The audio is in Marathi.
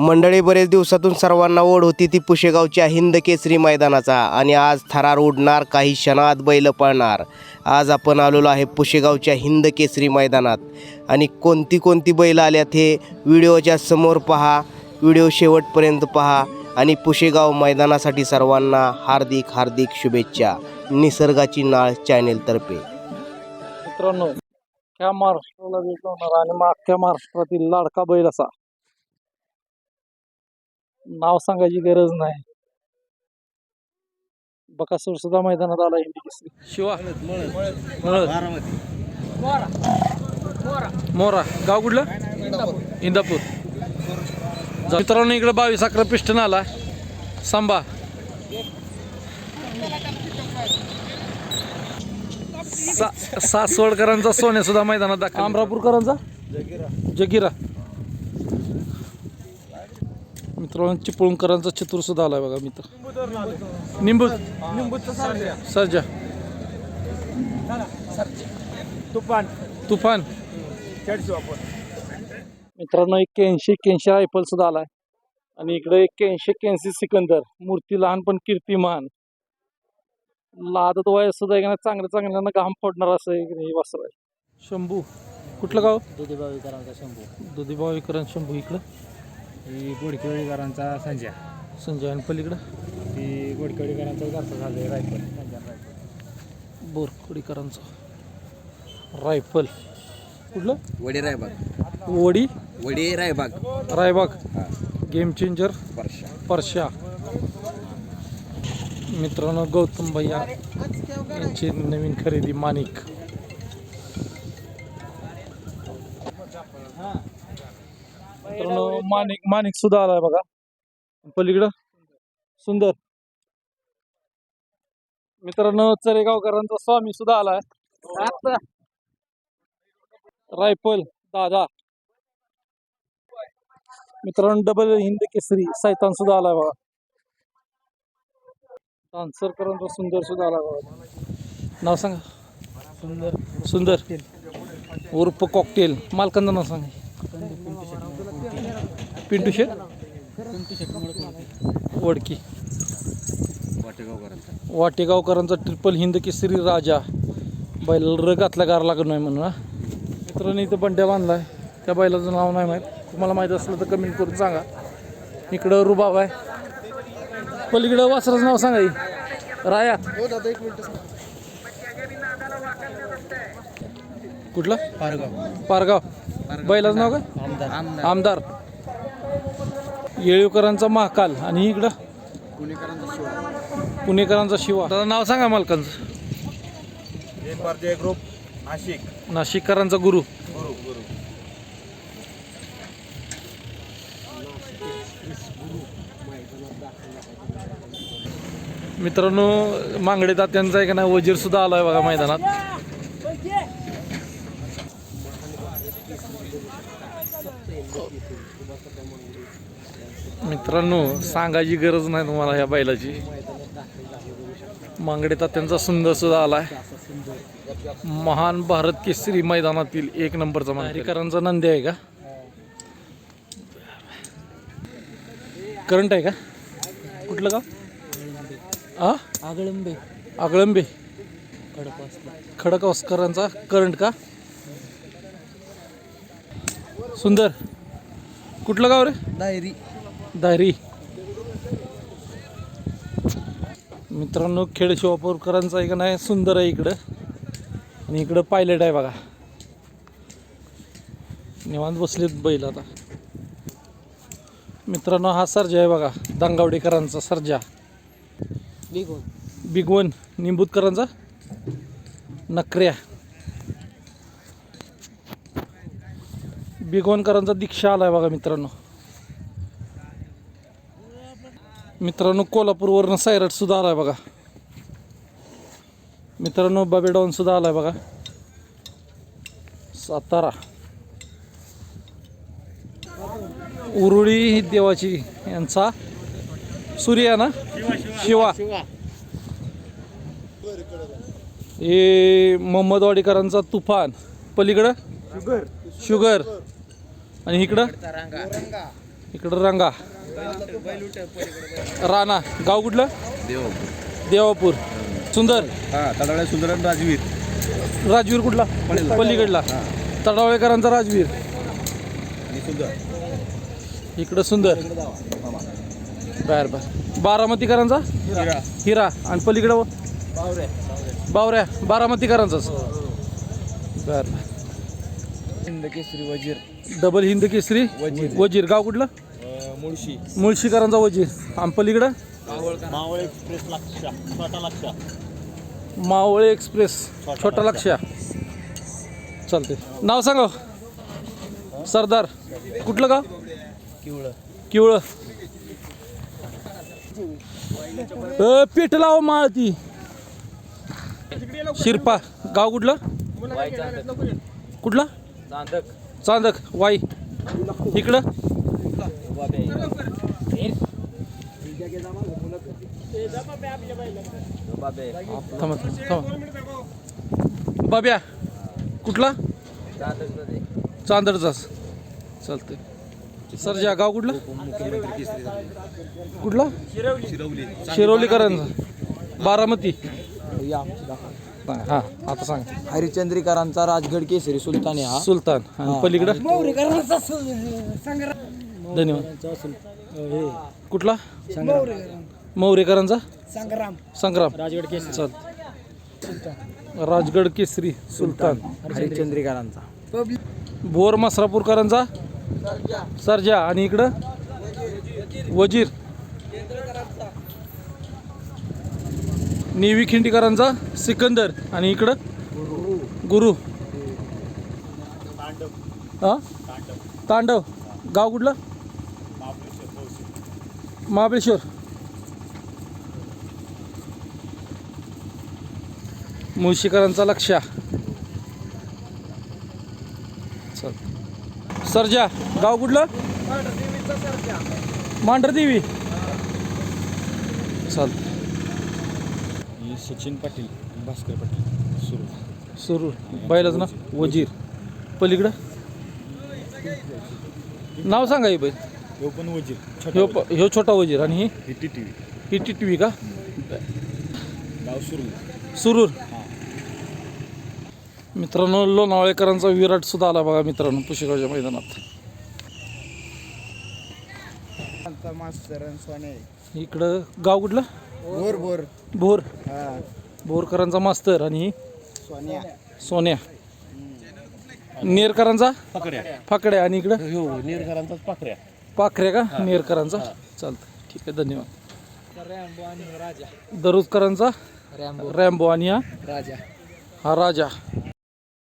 मंडळी बरेच दिवसातून सर्वांना ओढ होती ती पुशेगावच्या हिंद केसरी मैदानाचा. आणि आज थरार उडणार काही क्षणात बैल पळणार. आज आपण आलेलो आहे पुशेगावच्या हिंद केसरी मैदानात. आणि कोणती कोणती बैल आल्यात हे व्हिडिओच्या समोर पहा. व्हिडिओ शेवटपर्यंत पहा. आणि पुशेगाव मैदानासाठी सर्वांना हार्दिक हार्दिक शुभेच्छा. निसर्गाची नाळ चॅनेलतर्फे मित्रांनो ह्या महाराष्ट्राला आणि मग महाराष्ट्रातील लाडका बैल असा. नाव सांगायची गरज नाही. बकासूर सुद्धा मैदानात आला शिवा. मोरा. गाव कुठलं? इंदापूर. मित्रांनो इकडे बावीस अकरा पिस्टन आला सांबा. सा सासवडकरांचा सोन्या सुद्धा मैदानात दाखल. अमरापूरकरांचा जगिरा. मित्रांनो चिपळूणकरांचा चितूर सुद्धा आलाय बघा मित्र. निंबूत सर्जा. तुफान. तुफान. मित्रांनो एक्क्याऐंशी एक्क्याऐंशी रायफल सुद्धा आलाय. आणि इकडे एक्क्याऐंशी एक्क्याऐंशी सिकंदर. मूर्ती लहान पण कीर्तिमान. लादत वय सुद्धा एक चांगल्या चांगल्यानं घाम फोडणार असं हे वस्त्र आहे. शंभू. कुठलं गाव? दुधीबावीकरांचा शंभू. दुधीबावीकरण शंभू इकडं. ही गोडकेवळीकरांचा संजय. संजय आणि पलीकडं? ती गोडकेवळीकरांचा घरचा झाले रायफल संजय रायफल. बोरकडीकरांचं. रायफल. कुठलं? वडे रायबाग. वडी? वडे Raibag. Raibag. Game changer Varsha Parsha. मित्रांनो गौतम भैया यांची नवीन खरेदी माणिक मित्रांनो माणिक माणिक सुद्धा आलाय बघा. पलीकडं. सुंदर. मित्रांनो चरेगावकरांचा स्वामी सुद्धा आलाय. रायफल दादा. मित्रांनो डबल हिंद केसरी सैतान सुद्धा आलाय बघा. डान्सरकरांचा सुंदर सुद्धा आलाय बघा. नाव सांगा. सुंदर. सुंदर. उर्फ कॉकटेल मालकांचं नाव सांगा. पिंटू शेट वडकी. वाटेगावकरांचा. ट्रिपल हिंद केसरी राजा. बैल र घातला गार लागत नाही म्हणून हा. मित्रांनी इथं बंड्या बांधलाय. त्या बैलाचं नाव नाही माहीत. तुम्हाला माहीत असलं तर कमेंट करून सांगा. इकडं रुबाब आहे. पलीकडं वासराचं नाव सांगा. राया. कुठलं? पारगाव. पारगाव. बैलाचं नाव काय? आमदार. आमदार. येळीवकरांचा महाकाल. आणि इकडं? पुणेकरांचा शिवा. दादा नाव सांगा मालकांचं. भारतीय ग्रुप नाशिक. नाशिककरांचा गुरु. गुरु गुरु. मित्रांनो मांगडे तात्यांचा आहे का नाही वजीर सुद्धा आलाय बघा मैदानात. मित्रांनो सांगायची गरज नाही तुम्हाला ह्या बैलाची. मांगडे तात्यांचा सुंदर सुद्धा आलाय. महान भारत केसरी मैदानातील एक नंबरचा मांगरीकरांचा नंदी आहे का? करंट आहे का? कुठलं का आगळंबे. आगळंबे. खडकवासकरांचा करंट का? सुंदर. कुठलं गाव रे? डायरी. दायरी मित्रांनो खेड शिवापूरकरांचा आहे का नाही? सुंदर आहे इकडं. आणि इकडं पायलट आहे बघा. निवांत बसलेत बैल आता. मित्रांनो हा सर्जा आहे बघा. दांगावडेकरांचा सर्जा. बिग वन निंबूतकरांचा? नकऱ्या. बिगवनकरांचा दीक्षा आलाय बघा मित्रांनो. मित्रांनो कोल्हापूरवरनं सायरट सुद्धा आलाय बघा. मित्रांनो बाबेडॉन सुद्धा आलाय बघा. सातारा. उरुळी देवाची यांचा सूर्या ना? शिवा. हे मोहम्मदवाडीकरांचा तुफान. पलीकडं? शुगर. शुगर. आणि इकडं? इकडं रंगा. राणा गाव कुठलं? देवापूर. सुंदर. हा सुंदरन राजवीर. राजवीर कुठला? पलीकडला. तडावळेकरांचा राजवीर. आणि सुंदर. इकडं सुंदर. बर बर बारामतीकरांचा? हिरा. आणि पलीकडं बावऱ्या. बारामतीकरांचाच. बर. हिंद केसरी वजीर. डबल हिंद केसरी वजीर. गाव कुठलं? मुळशी. मुळशीकरांचा वजीर. आणि पलीकडं मावळ एक्सप्रेस लक्षा छोटा लक्षा मावळे एक्सप्रेस. छोटा लक्ष्या. चालते नाव सांगा सरदार. कुठलं गाव? किवळं. किवळ. पीठ लाव माळती. शिरपा. गाव कुठलं? कुठलं? चांदक. चांदक वाई. इकडं? थांबा थांबा. थांबा बाब्या कुठला? चांदडचाच चालतंय. सरजा गाव कुठलं? कुठला? शिरवली. शिरोलीकरांचा बारामती. हा. आता सांग. हरिचंद्रीकरांचा राजगड केसरी सुलतानी हा. सुलतान. आणि पलीकडं? धन्यवाद. हे. कुठला? मौरेकरांचा. संग्राम. संग्राम. राजगड केसरी. चाल. राजगड केसरी सुलतान. हरिचंद्रीकरांचा भोर मसरापूरकरांचा? सरजा. आणि इकडं? वजीर. नेवी खिंडीकरांचा सिकंदर आणि इकडं गुरु. हा? तांडव. गाव कुठलं? महाबळेश्वर. मुळशीकरांचा लक्ष्या. चल. सरजा गाव कुठलं? मांढरदेवी. चाल. सचिन पाटील भास्कर पाटील. सुरू. सुरू. बैलाच ना? वजीर. पलीकडं? नाव सांगा हे हे पण वजीर. ह्यो प- ह्यो छोटा वजीर. आणि ही? ही टी टी व्ही ही टिटवी का? गाव सुरू. सुरूर. मित्रांनो लोणावळेकरांचा विराट सुद्धा आला बघा मित्रांनो पुशेगावच्या मैदानात. सोने. इकडं गाव कुठलं? Bore bore. भोर हा. भोरकरांचा मास्तर आणि ही सोन्या. सोन्या नेरकरांचा? पकड्या फाकड्या आणि इकडं? हो नेरकरांचाच पाकऱ्या पाखऱ्या का? नेरकरांचा? चालतं ठीक आहे धन्यवाद. रॅम्बो आणि राजा. दरोजकरांचा रॅम्बो. रॅम्बो आणि हा? राजा. हा राजा.